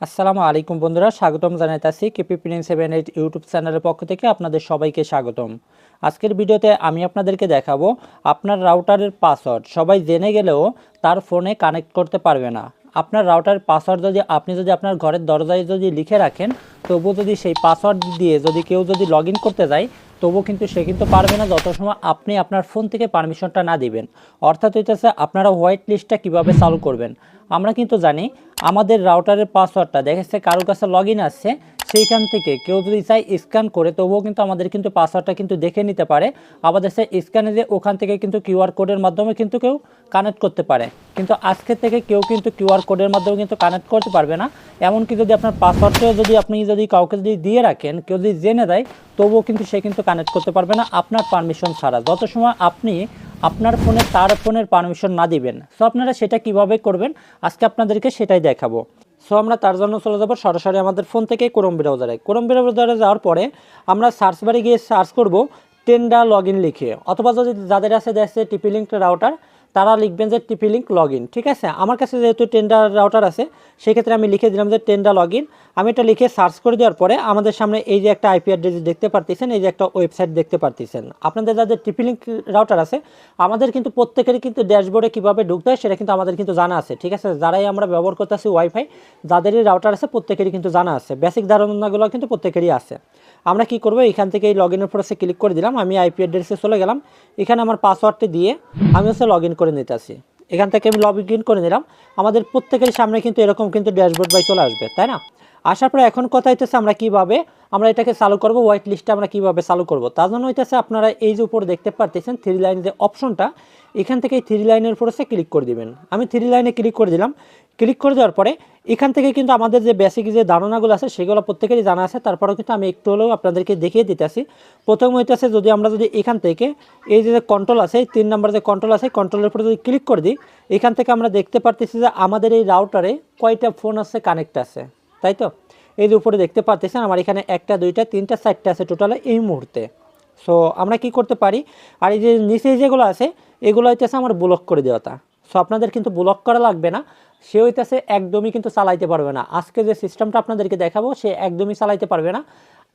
আসসালামু আলাইকুম বন্ধুরা, স্বাগতম জানাইতাছি KP print seven eight YouTube চ্যানেলের পক্ষ থেকে আপনাদের সবাইকে স্বাগতম। আজকের ভিডিওতে আমি আপনাদেরকে দেখাবো আপনার রাউটারের পাসওয়ার্ড। সবাই জেনে গেলেও তার ফোনে কানেক্ট করতে পারবে না। আপনার রাউটারের পাসওয়ার্ড যদি আপনি যদি আপনার ঘরের দরজায় যদি লিখে রাখেন তবু যদি সেই পাসওয়ার্ড দিয়ে যদি কেউ যদি লগ করতে যায় তবু কিন্তু সে কিন্তু পারবে না যত সময় আপনি আপনার ফোন থেকে পারমিশনটা না দিবেন। অর্থাৎ হইতেছে আপনারা হোয়াইট লিস্টটা কীভাবে চালু করবেন? আমরা কিন্তু জানি আমাদের রাউটারের পাসওয়ার্ডটা দেখেছে কারও কাছে লগ আসছে সেইখান থেকে কেউ যদি চাই স্ক্যান করে, তবুও কিন্তু আমাদের কিন্তু পাসওয়ার্ডটা কিন্তু দেখে নিতে পারে। আমাদের সে স্ক্যানে যে ওখান থেকে কিন্তু কিউআর কোডের মাধ্যমে কিন্তু কেউ কানেক্ট করতে পারে। কিন্তু আজকে থেকে কেউ কিন্তু কিউআর কোডের মাধ্যমে কিন্তু কানেক্ট করতে পারবে না। এমনকি যদি আপনার পাসওয়ার্ডটাও যদি আপনি কাউকে যদি দিয়ে রাখেন, কেউ যদি জেনে দেয়, তবুও কিন্তু সে কিন্তু কানেক্ট করতে পারবে না আপনার পারমিশন ছাড়া। যত সময় আপনি আপনার ফোনে তার ফোনের পারমিশন না দিবেন সো আপনারা সেটা কীভাবে করবেন? আজকে আপনাদেরকে সেটাই দেখাবো। সো আমরা তার জন্য চলে যাব সরাসরি আমাদের ফোন থেকে ক্রোম ব্রাউজারে ক্রোম ব্রাউজারে যাওয়ার পরে আমরা সার্চ বারে গিয়ে সার্চ করব টেন্ডা লগ লিখে। অথবা যদি যাদের আছে দেখছে টিপি লিঙ্ক রাউটার তারা লিখবেন যে টিপি লিঙ্ক লগ ঠিক আছে? আমার কাছে যেহেতু টেন্ডার রাউটার আছে, সেক্ষেত্রে আমি লিখে দিলাম যে টেন্ডার লগ আমি এটা লিখে সার্চ করে দেওয়ার পরে আমাদের সামনে এই যে একটা আইপি অ্যাড্রেস দেখতে পারতেছেন, এই যে একটা ওয়েবসাইট দেখতে পারতেছেন। আপনাদের যাদের টিপি লিঙ্ক রাউটার আছে, আমাদের কিন্তু প্রত্যেকেরই কিন্তু ড্যাশবোর্ডে কীভাবে ঢুকতে হয়, সেটা কিন্তু আমাদের কিন্তু জানা আছে, ঠিক আছে? যারাই আমরা ব্যবহার করতেছি ওয়াইফাই যাদেরই রাউটার আছে, প্রত্যেকেরই কিন্তু জানা আছে। বেসিক ধারণাগুলো কিন্তু প্রত্যেকেরই আছে। আমরা কি করব? এখান থেকে এই লগ ইনের ক্লিক করে দিলাম। আমি আইপি অ্যাড্রেসে চলে গেলাম। এখানে আমার পাসওয়ার্ডটি দিয়ে আমি হচ্ছে লগ ইন করে নিতে আসি এখান থেকে আমি লগ ইন করে নিলাম। আমাদের প্রত্যেকের সামনে কিন্তু এরকম কিন্তু ড্যাশবোর্ড বাই চলে আসবে, তাই না? আসার পরে এখন কথা হইতেছে আমরা কীভাবে, আমরা এটাকে চালু করব হোয়াইট লিস্টে আমরা কীভাবে চালু করব। তার জন্য হইতেছে আপনারা এই যে উপরে দেখতে পারতেছেন থ্রি লাইন যে অপশনটা এখান থেকে এই থ্রি লাইনের উপরে ক্লিক করে দিবেন। আমি থ্রি লাইনে ক্লিক করে দিলাম। ক্লিক করে দেওয়ার পরে এখান থেকে কিন্তু আমাদের যে বেসিক যে ধারণাগুলো আছে, সেগুলো প্রত্যেকেরই জানা আছে। তারপরেও কিন্তু আমি একটু হলেও আপনাদেরকে দেখিয়ে দিতেছি। প্রথম হইতেছে যদি আমরা যদি এখান থেকে এই যে কন্ট্রোল আছে, এই তিন নম্বর যে কন্ট্রোল আছে কন্ট্রোলের উপরে যদি ক্লিক করে দিই, এখান থেকে আমরা দেখতে পারতেছি যে আমাদের এই রাউটারে কয়টা ফোন আছে কানেক্ট আছে। তাই তো? এই যে উপরে দেখতে পারতেছেন, আমার এখানে একটা, দুইটা, তিনটা, চারটা আছে টোটালে এই মুহূর্তে। সো আমরা কি করতে পারি? আর এই যে নিচে যেগুলো আছে, এগুলো হইতেছে আমার ব্লক করে দেওয়াটা। সো আপনাদের কিন্তু ব্লক করা লাগবে না। সে হইতেছে একদমই কিন্তু চালাইতে পারবে না। আজকে যে সিস্টেমটা আপনাদেরকে দেখাবো, সে একদমই চালাইতে পারবে না।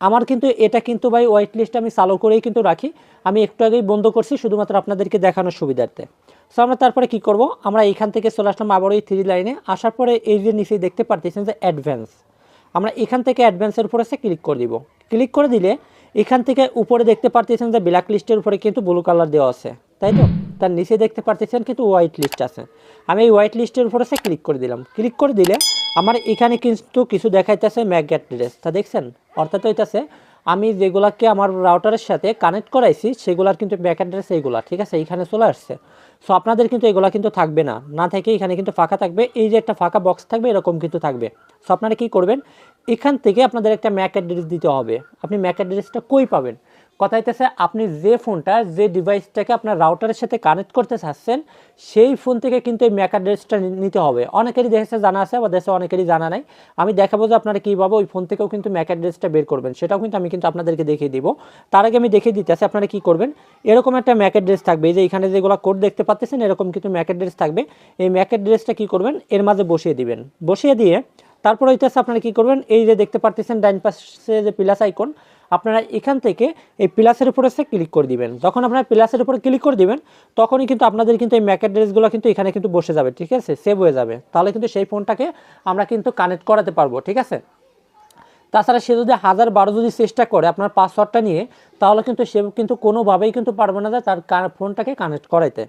আমার কিন্তু এটা কিন্তু ভাই ওয়াইট লিস্ট আমি চালু করেই কিন্তু রাখি। আমি একটু আগেই বন্ধ করছি, শুধুমাত্র আপনাদেরকে দেখানোর সুবিধার্থে। সো আমরা তারপরে কি করব? আমরা এইখান থেকে চলে আসলাম আবার ওই থ্রি লাইনে আসার পরে এই যে নিচে দেখতে পারতেছেন যে অ্যাডভান্স আমরা এখান থেকে অ্যাডভান্সের উপরে এসে ক্লিক করে দিব। ক্লিক করে দিলে এখান থেকে উপরে দেখতে পারতেছেন যে ব্ল্যাক লিস্টের উপরে কিন্তু ব্লু কালার দেওয়া আছে। তাই তো? তার নিচে দেখতে পারতেছেন কিন্তু হোয়াইট লিস্ট আছে। আমি এই হোয়াইট লিস্টের উপরে এসে ক্লিক করে দিলাম। ক্লিক করে দিলে আমার এখানে কিন্তু কিছু দেখাইতেছে ম্যাক ড্রেস তা দেখছেন? অর্থাৎ হইতেছে, আমি যেগুলাকে আমার রাউটারের সাথে কানেক্ট করাইছি, সেগুলার কিন্তু ব্যাক অ্যাড্রেস এইগুলা, ঠিক আছে? এইখানে চলে আসছে। সো আপনাদের কিন্তু এগুলা কিন্তু থাকবে না। না থেকে এখানে কিন্তু ফাঁকা থাকবে। এই যে একটা ফাঁকা বক্স থাকবে, এরকম কিন্তু থাকবে। সো আপনারা কী করবেন? এখান থেকে আপনাদের একটা ম্যাক অ্যাড্রেস দিতে হবে। আপনি ম্যাক অ্যাড্রেসটা কই পাবেন? কথা হইতেছে, আপনি যে ফোনটা, যে ডিভাইসটাকে আপনার রাউটারের সাথে কানেক্ট করতে চাচ্ছেন, সেই ফোন থেকে কিন্তু এই ম্যাক অ্যাড্রেসটা নিতে হবে। অনেকেরই দেশে জানা আছে বা দেশে অনেকেরই জানা নাই। আমি দেখাবো যে আপনারা কীভাবে ওই ফোন থেকেও কিন্তু ম্যাক অ্যাড্রেসটা বের করবেন। সেটাও কিন্তু আমি কিন্তু আপনাদেরকে দেখিয়ে দিব। তার আগে আমি দেখিয়ে দিতে আছি আপনারা কী করবেন? এরকম একটা ম্যাক অ্যাড্রেস থাকবে। এই যে এখানে যেগুলো কোড দেখতে পাচ্ছেন, এরকম কিন্তু ম্যাক অ্যাড্রেস থাকবে। এই ম্যাক অ্যাড্রেসটা কী করবেন? এর মাঝে বসিয়ে দিবেন। বসিয়ে দিয়ে তারপর হইতেছে আপনারা কী করবেন? এই যে দেখতে পারতেছেন ডাইন পাশে যে প্লাস আইকন আপনারা এখান থেকে এই প্লাসের উপরে এসে ক্লিক করে দিবেন। যখন আপনারা প্লাসের উপরে ক্লিক করে দিবেন, তখনই কিন্তু আপনাদের কিন্তু এই ম্যাক অ্যাড্রেসগুলো কিন্তু এখানে কিন্তু বসে যাবে, ঠিক আছে? সেভ হয়ে যাবে। তাহলে কিন্তু সেই ফোনটাকে আমরা কিন্তু কানেক্ট করাতে পারব, ঠিক আছে? তাছাড়া সে যদি হাজার বারো যদি চেষ্টা করে আপনার পাসওয়ার্ডটা নিয়ে, তাহলে কিন্তু সে কিন্তু কোনোভাবেই কিন্তু পারবে না যে তার ফোনটাকে কানেক্ট করাইতে,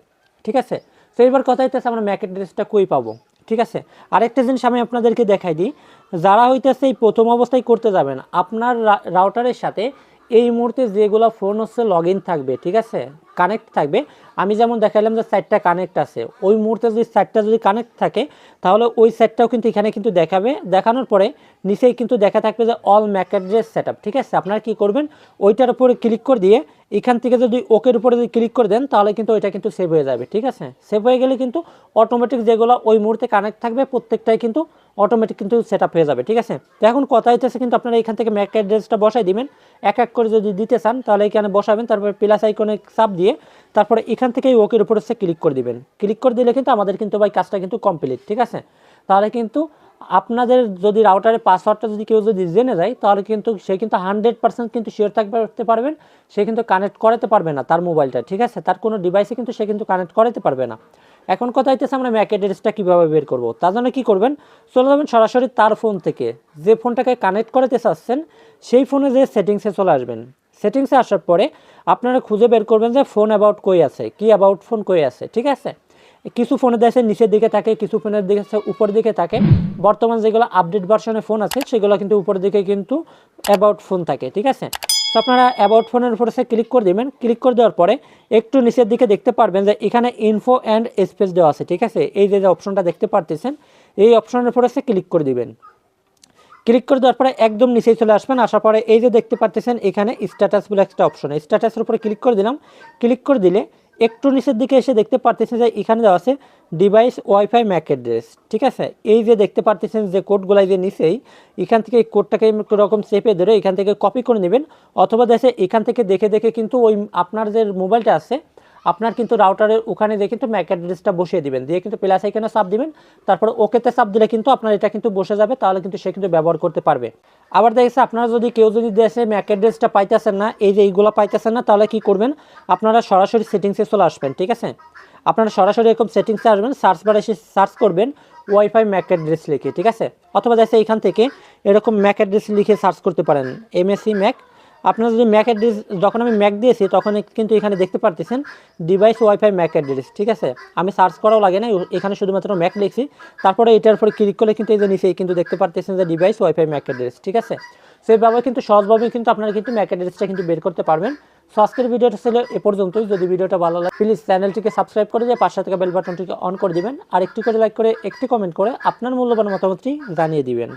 ঠিক আছে? তো কথা হইতেছে আমরা ম্যাক অ্যাড্রেসটা কই পাবো? ঠিক আছে? আরেকটা জিনিস আমি আপনাদেরকে দেখাই দিই। যারা হইতেছে এই প্রথম অবস্থায় করতে যাবেন, আপনার রাউটারের সাথে এই মুহূর্তে যেগুলো ফোন হচ্ছে লগ থাকবে, ঠিক আছে? কানেক্ট থাকবে। আমি যেমন দেখালাম যে সাইটটা কানেক্ট আছে। ওই মুহূর্তে যদি সাইটটা যদি কানেক্ট থাকে, তাহলে ওই সাইটটাও কিন্তু এখানে কিন্তু দেখাবে। দেখানোর পরে নিচেই কিন্তু দেখা থাকবে যে অল ম্যাক অ্যাড্রেস সেট ঠিক আছে? আপনারা কি করবেন? ওইটার উপরে ক্লিক করে দিয়ে এখান থেকে যদি ওকের উপরে যদি ক্লিক করে দেন, তাহলে কিন্তু ওইটা কিন্তু সেভ হয়ে যাবে, ঠিক আছে? সেভ হয়ে গেলে কিন্তু অটোমেটিক যেগুলো ওই মুহূর্তে কানেক্ট থাকবে, প্রত্যেকটাই কিন্তু অটোমেটিক কিন্তু সেট হয়ে যাবে, ঠিক আছে? এখন কথা হইতেছে কিন্তু আপনারা এখান থেকে ম্যাক অ্যাড্রেসটা বসাই দিবেন। এক এক করে যদি দিতে চান, তাহলে এখানে বসাবেন, তারপরে প্লাস আইকনে চাপ দিয়ে তারপরে এখান থেকে ওকের উপরে সে ক্লিক করে দিবেন। ক্লিক করে দিলে কিন্তু আমাদের কিন্তু ভাই কাজটা কিন্তু কমপ্লিট ঠিক আছে? তাহলে কিন্তু আপনাদের যদি রাউটারের পাসওয়ার্ডটা যদি কেউ যদি জেনে যায়, তাহলে কিন্তু সে কিন্তু হান্ড্রেড পার্সেন্ট কিন্তু শিওর থাকতে পারবেন। সে কিন্তু কানেক্ট করাতে পারবে না তার মোবাইলটা ঠিক আছে? তার কোনো ডিভাইসে কিন্তু সে কিন্তু কানেক্ট করাতে পারবে না। এখন কথা হইতেছে আমরা ম্যাক অ্যাড্রেসটা কীভাবে বের করব? তার জন্য কী করবেন? চলে যাবেন সরাসরি তার ফোন থেকে। যে ফোনটাকে কানেক্ট করাতে চাচ্ছেন, সেই ফোনে যে সেটিংসে চলে আসবেন। সেটিংসে আসার পরে আপনারা খুঁজে বের করবেন যে ফোন অ্যাবাউট কই আছে, কি অ্যাবাউট ফোন কই আছে, ঠিক আছে? কিছু ফোনের দেশে নিচের দিকে থাকে, কিছু ফোনের দিকে, উপর দিকে থাকে। বর্তমান যেগুলো আপডেট ভার্সনের ফোন আছে, সেগুলো কিন্তু উপরের দিকে কিন্তু অ্যাবাউট ফোন থাকে, ঠিক আছে? তো আপনারা অ্যাবাউট ফোনের উপরে সে ক্লিক করে দেবেন। ক্লিক করে দেওয়ার পরে একটু নিচের দিকে দেখতে পারবেন যে এখানে ইনফো অ্যান্ড স্পেস দেওয়া আছে, ঠিক আছে? এই যে যে অপশনটা দেখতে পারতেছেন, এই অপশনের উপরে সে ক্লিক করে দিবেন। ক্লিক করে দেওয়ার পরে একদম নিচেই চলে আসবেন, আসার পরে এই যে দেখতে পাচ্ছেন এখানে স্ট্যাটাস বলে একটা অপশন স্ট্যাটাসের উপরে ক্লিক করে দিলাম। ক্লিক করে দিলে একটু নিচের দিকে এসে দেখতে পারতেছেন যে এখানে দেওয়া আছে ডিভাইস ওয়াইফাই ম্যাক অ্যাড্রেস ঠিক আছে? এই যে দেখতে পারতেছেন যে কোডগুলাই যে নিচেই, এখান থেকে এই কোডটাকে রকম চেপে ধরে এখান থেকে কপি করে নেবেন। অথবা দেখে, এখান থেকে দেখে দেখে কিন্তু ওই আপনার যে মোবাইলটা আছে আপনার কিন্তু রাউটারের ওখানে দিয়ে কিন্তু ম্যাক অ্যাড্রেসটা বসিয়ে দিবেন। দিয়ে কিন্তু প্লাস এখানে চাপ দিবেন। তারপর ওকেতে চাপ দিলে কিন্তু আপনার এটা কিন্তু বসে যাবে, তাহলে কিন্তু সে কিন্তু ব্যবহার করতে পারবে। আবার দেখেছে আপনারা যদি কেউ যদি দেশে ম্যাক অ্যাড্রেসটা পাইতেছেন না, এই যে এইগুলো পাইতেছেন না, তাহলে কি করবেন? আপনারা সরাসরি সেটিংসে চলে আসবেন, ঠিক আছে? আপনারা সরাসরি এরকম সেটিংসে আসবেন সার্চ বারে এসে সার্চ করবেন ওয়াইফাই ম্যাক অ্যাড্রেস লিখে, ঠিক আছে? অথবা দেখছে এখান থেকে এরকম ম্যাক অ্যাড্রেস লিখে সার্চ করতে পারেন এমএসসি ম্যাক আপনার যদি ম্যাক অ্যাড্রেস যখন আমি ম্যাক দিয়েছি তখন কিন্তু এখানে দেখতে পারতেছেন ডিভাইস ওয়াইফাই ম্যাক অ্যাড্রেস ঠিক আছে? আমি সার্চ করাও লাগে না এখানে শুধুমাত্র ম্যাক লিখছি। তারপরে এটার উপরে ক্লিক করলে কিন্তু এই যে নিচেই কিন্তু দেখতে পারতেছেন যে ডিভাইস ওয়াইফাই ম্যাক অ্যাড্রেস ঠিক আছে? সেইভাবে কিন্তু সহজভাবে কিন্তু আপনারা কিন্তু ম্যাক অ্যাড্রেসটা কিন্তু বের করতে পারবেন। সো আজকের ভিডিওটা ছিল এ পর্যন্তই। যদি ভিডিওটা ভালো লাগে প্লিজ চ্যানেলটিকে সাবস্ক্রাইব করে দিয়ে পাশে থেকে বেল বাটনটিকে অন করে দিবেন। আর একটি করে লাইক করে, একটি কমেন্ট করে আপনার মূল্যবান মতামতটি জানিয়ে দিবেন।